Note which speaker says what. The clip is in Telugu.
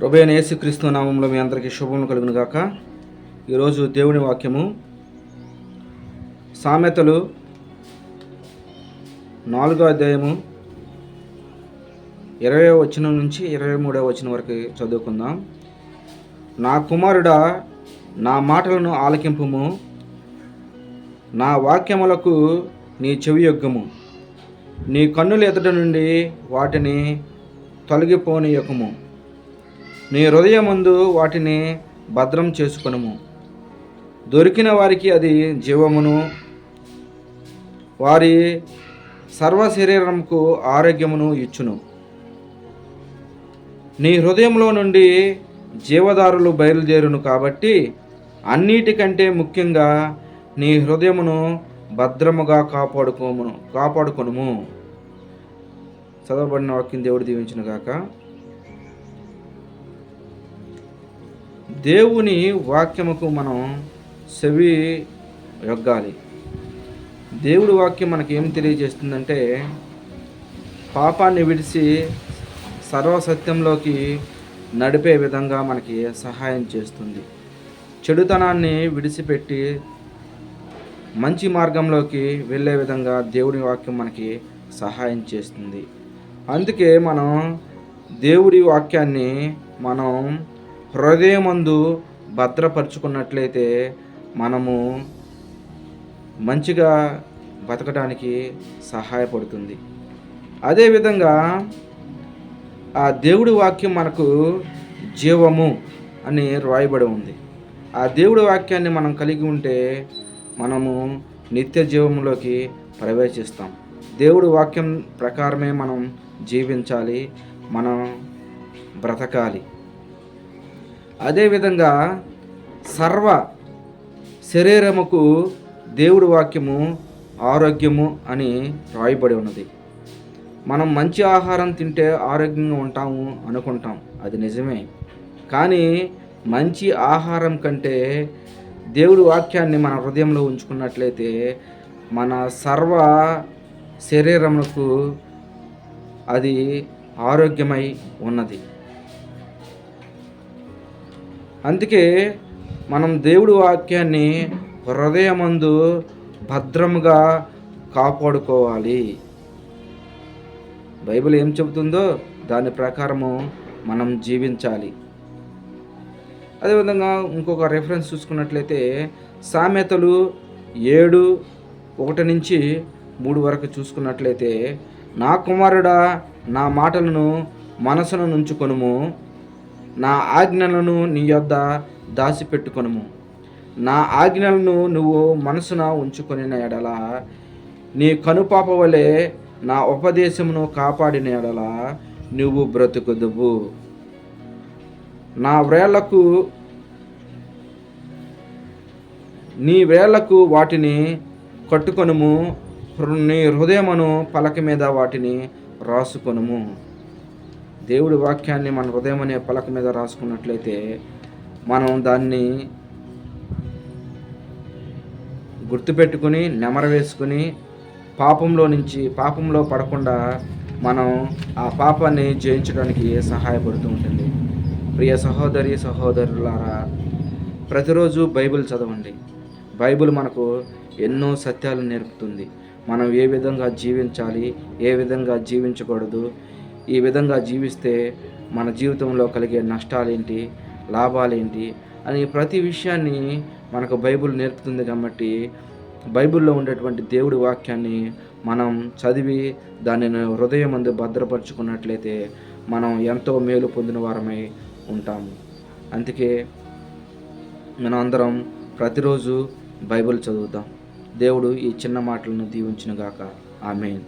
Speaker 1: ప్రభైన యేసుక్రీస్తు నామంలో మీ అందరికీ శుభం కలుగును గాక. ఈరోజు దేవుని వాక్యము సామెతలు నాలుగో అధ్యాయము ఇరవై వచనం నుంచి ఇరవై మూడో వచనం వరకు చదువుకుందాం. నా కుమారుడా నా మాటలను ఆలకింపుము. నా వాక్యములకు నీ చెవి యొగ్గము. నీ కన్నుల ఎదుట నుండి వాటిని తొలగిపోనీయకము. నీ హృదయమందు వాటిని భద్రం చేసుకునుము. దొరికిన వారికి అది జీవమును. వారి సర్వ శరీరంకు ఆరోగ్యమును ఇచ్చును. నీ హృదయంలో నుండి జీవదారులు బయలుదేరును కాబట్టి అన్నిటికంటే ముఖ్యంగా నీ హృదయమును భద్రముగా కాపాడుకోమును కాపాడుకొనుము. చదవబడిన వాక్యం దేవుడు దీవించిన గాక దేవుని వాక్యముకు మనం చెవి యొగ్గాలి. దేవుడి వాక్యం మనకి ఏం తెలియజేస్తుందంటే పాపాన్ని విడిచి సర్వసత్యంలోకి నడిపే విధంగా మనకి సహాయం చేస్తుంది. చెడుతనాన్ని విడిచిపెట్టి మంచి మార్గంలోకి వెళ్ళే విధంగా దేవుడి వాక్యం మనకి సహాయం చేస్తుంది. అందుకే మనం దేవుడి వాక్యాన్ని మనం హృదయమందు భద్రపరుచుకున్నట్లయితే మనము మంచిగా బతకడానికి సహాయపడుతుంది. అదేవిధంగా ఆ దేవుడి వాక్యం మనకు జీవము అని రాయబడి ఉంది. ఆ దేవుడి వాక్యాన్ని మనం కలిగి ఉంటే మనము నిత్య జీవంలోకి ప్రవేశిస్తాం. దేవుడి వాక్యం ప్రకారమే మనం జీవించాలి మనం బ్రతకాలి. అదేవిధంగా సర్వ శరీరముకు దేవుడి వాక్యము ఆరోగ్యము అని రాయబడి ఉన్నది. మనం మంచి ఆహారం తింటే ఆరోగ్యంగా ఉంటాము అనుకుంటాం. అది నిజమే. కానీ మంచి ఆహారం కంటే దేవుడి వాక్యాన్ని మన హృదయంలో ఉంచుకున్నట్లయితే మన సర్వ శరీరములకు అది ఆరోగ్యమై ఉన్నది. అందుకే మనం దేవుడి వాక్యాన్ని హృదయమందు భద్రముగా కాపాడుకోవాలి. బైబిల్ ఏం చెబుతుందో దాని ప్రకారము మనం జీవించాలి. అదేవిధంగా ఇంకొక రెఫరెన్స్ చూసుకున్నట్లయితే సామెతలు ఏడు ఒకటి నుంచి మూడు వరకు చూసుకున్నట్లయితే నా కుమారుడా నా మాటలను మనసును నుంచుకొనుము. నా ఆజ్ఞలను నీ యొద్ద దాచిపెట్టుకొనుము నా ఆజ్ఞలను నువ్వు మనసున ఉంచుకొని ఎడల నీ కనుపాప వలె నా ఉపదేశమును కాపాడిన ఎడల నువ్వు బ్రతుకుదువు. నా వేళ్ళకు నీ వేళ్ళకు వాటిని కట్టుకొనుము. నీ హృదయమును పలక మీద వాటిని రాసుకొనుము. దేవుడి వాక్యాన్ని మన హృదయం అనే పలక మీద రాసుకున్నట్లయితే మనం దాన్ని గుర్తుపెట్టుకుని నెమర వేసుకుని పాపంలో నుంచి పాపంలో పడకుండా మనం ఆ పాపాన్ని జయించడానికి సహాయపడుతూ ఉంటుంది. ప్రియ సహోదరి సహోదరులారా ప్రతిరోజు బైబిల్ చదవండి. బైబిల్ మనకు ఎన్నో సత్యాలు నేర్పుతుంది. మనం ఏ విధంగా జీవించాలి ఏ విధంగా జీవించకూడదు ఈ విధంగా జీవిస్తే మన జీవితంలో కలిగే నష్టాలేంటి లాభాలేంటి అని ప్రతి విషయాన్ని మనకు బైబిల్ నేర్పుతుంది కాబట్టి బైబిల్లో ఉండేటువంటి దేవుడి వాక్యాన్ని మనం చదివి దానిని హృదయం అందు భద్రపరుచుకున్నట్లయితే మనం ఎంతో మేలు పొందిన వారమై ఉంటాము. అందుకే మనం అందరం ప్రతిరోజు బైబిల్ చదువుతాం దేవుడు ఈ చిన్న మాటలను దీవించినగాక. ఆమెన్.